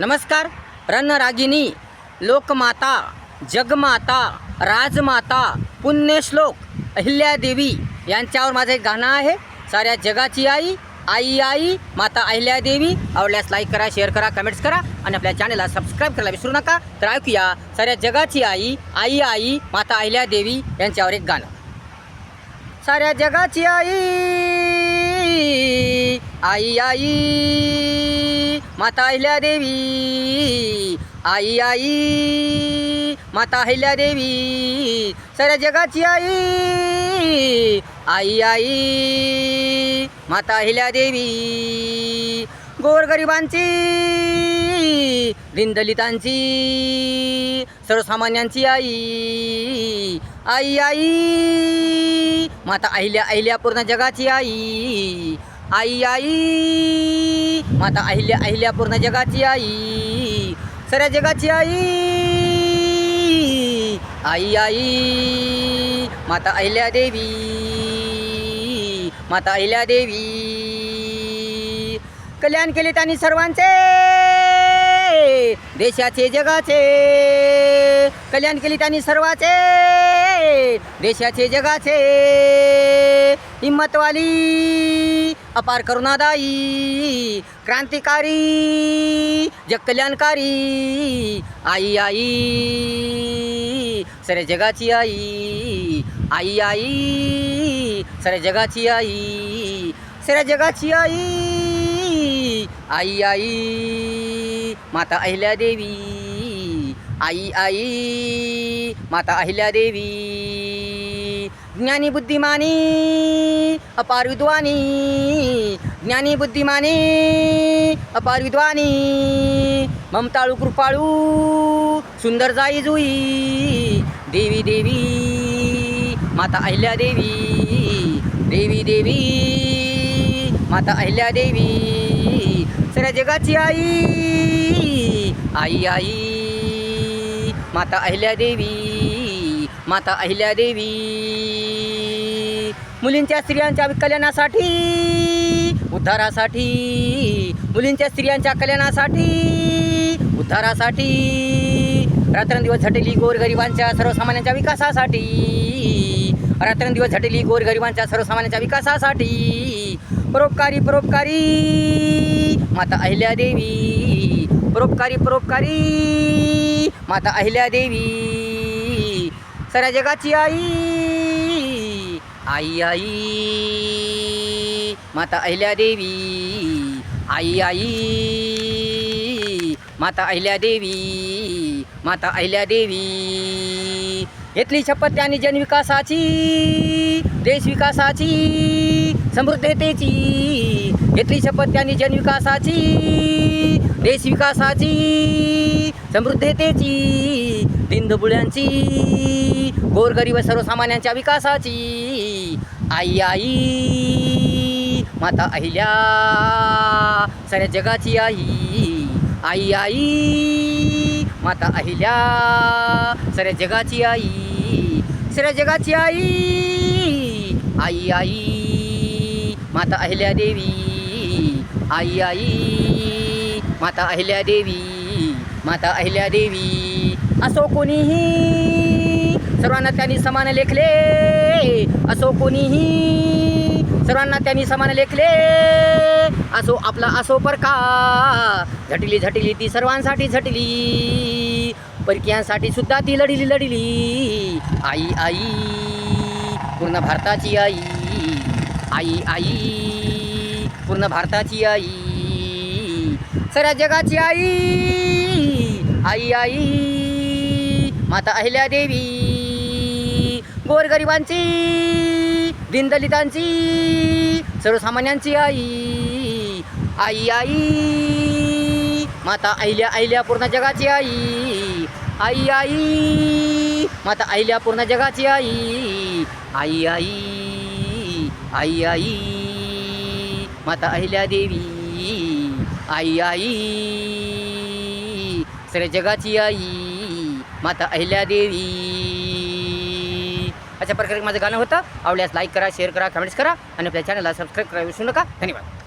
नमस्कार रणरागिनी लोकमाता जगमाता राजमाता पुण्यश्लोक अहिल्यादेवी यांच्यावर माझं एक गाणं आहे. साऱ्या जगाची आई आई आई माता अहिल्यादेवी. आवडल्यास लाईक करा शेअर करा कमेंट्स करा आणि आपल्या चॅनलला सबस्क्राईब करायला विसरू नका. तर ऐकूया साऱ्या जगाची आई आई आई माता अहिल्यादेवी यांच्यावर एक गाणं. साऱ्या जगाची आई आई आई माता अहिल्या देवी. आई आई. माता अहिल्या देवी. साऱ्या जगाची आई. आई आई. माता अहिल्या देवी. गोरगरिबांची. दिनदलितांची. सर्वसामान्यांची आई. आई आई. माता अहिल्या अहिल्या पूर्ण जगाची आई. आई आई. माता अहिल्या अहिल्या पूर्ण जगाची आई. सऱ्या जगाची आई. आई आई. माता अहिल्या देवी. माता अहिल्या देवी. कल्याण केले त्यांनी सर्वांचे. देशाचे जगाचे. कल्याण केले त्यांनी सर्वाचे. देशाचे जगाचे. हिम्मतवाली अपार करुणादायी क्रांतिकारी जग कल्याणकारी आई आई सरे जगाची आई आई आई सरे जगाची आई सरे जगाची आई आई आई माता अहिल्या देवी आई आई माता अहिल्या देवी. ज्ञानी बुद्धिमानी अपार विद्वानी ज्ञानी बुद्धिमानी अपार विद्वानी ममताळू कृपाळू सुंदर जाई जुई देवी देवी माता अहिल्या देवी देवी देवी माता अहिल्या देवी सऱ्या जगाची आई आई आई माता अहिल्या देवी. माता अहिल्या देवी. मुलींच्या स्त्रियांच्या कल्याणासाठी उद्धारासाठी मुलींच्या स्त्रियांच्या कल्याणासाठी उद्धारासाठी रात्रंदिवस झटली गोरगरिबांच्या सर्वसामान्यांच्या विकासासाठी रात्रंदिवस झटली गोरगरिबांच्या सर्वसामान्यांच्या विकासासाठी. परोपकारी परोपकारी माता अहिल्या देवी. परोपकारी परोपकारी माता अहिल्या देवी. साऱ्या जगाची आई आई आई माता अहिल्या देवी आई आई माता अहिल्या देवी माता अहिल्या देवी. घेतली शपथ त्यांनी जनविकासाची देश विकासाची समृद्धतेची घेतली शपथ त्यांनी जनविकासाची देश विकासाची समृद्धतेची दिनदबुळ्यांची गोरगरीब सर्वसामान्यांच्या विकासाची. आई आई माता अहिल्या साऱ्या जगाची आई. आई आई माता अहिल्या साऱ्या जगाची आई. साऱ्या जगाची आई. आई आई माता अहिल्या देवी. आई आई माता अहिल्या देवी माता अहिल्या देवी असो कोणीही सर्वांना त्यांनी समान लेखले. असो कोणीही सर्वांना त्यांनी समान लेखले. असो आपला असो परका. झटली झटली ती सर्वांसाठी झटली. परकीयांसाठी सुद्धा ती लढली लढली. आई आई पूर्ण भारताची आई. आई आई. पूर्ण भारताची आई. सऱ्या जगाची आई आई आई. माता अहिल्या देवी गोरगरिबांची दीनदलितांची सर्वसामान्यांची आई. आई आई. माता अहिल्या अहिल्या पूर्ण जगाची आई. आई आई. माता अहिल्या पूर्ण जगाची आई. आई आई. आई आई. माता अहिल्या देवी आई आई. सगळ्या जगाची आई माता अहिल्या देवी. अशा प्रकारे माझं गाणं होतं. आवडल्यास लाईक करा शेअर करा कमेंट्स करा. आणि आपल्या चॅनलला सबस्क्राईब करा विसरू नका. धन्यवाद.